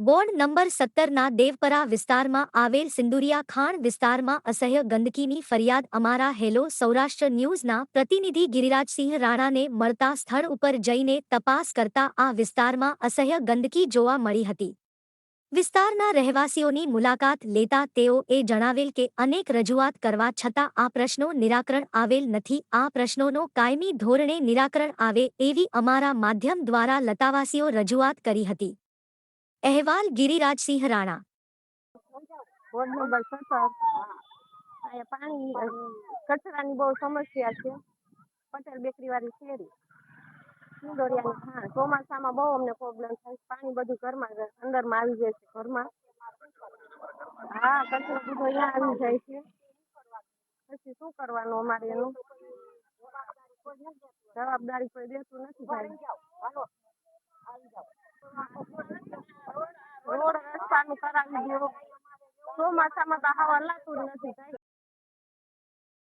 Ward number સત્તરના Devpara વિસ્તારમાં આવેલ સિંદુરિયા ખાણ વિસ્તારમાં અસહ્ય ગંદકીની ફરિયાદ અમારા હેલો સૌરાષ્ટ્ર ન્યૂઝના પ્રતિનિધિ ગિરિરાજસિંહ રાણાને મળતા સ્થળ ઉપર જઈને તપાસ કરતા આ વિસ્તારમાં અસહ્ય ગંદકી જોવા મળી હતી. વિસ્તારના રહેવાસીઓની મુલાકાત લેતા તેઓએ જણાવેલ કે અનેક રજૂઆત કરવા છતાં આ પ્રશ્નો નિરાકરણ આવેલ નથી. આ પ્રશ્નોનો કાયમી ધોરણે નિરાકરણ આવે એવી અમારા માધ્યમ દ્વારા લતાવાસીઓ રજૂઆત કરી હતી. અહેવાલ ગિરિરાજસિંહ રાણા વોર્ડ નંબર સત્તર પાણી કચરાની બહુ સમસ્યા છે પટેલ બેકરી વાળી શેરી સિંદોરિયાની ખાણ ચોમાસામાં બહુ અમને પ્રોબ્લેમ થાય. પાણી બધું ઘરમાં અંદરમાં આવી જાય છે ઘરમાં હા કચરો બધો અહીંયા આવી જાય છે પછી શું કરવાનું અમારે એનું? જવાબદારી કોઈ દેતું નથી ભાઈ. રસ્તાનું કરાવી દો ચોમાસામાં તો હાવ હલાતું જ નથી.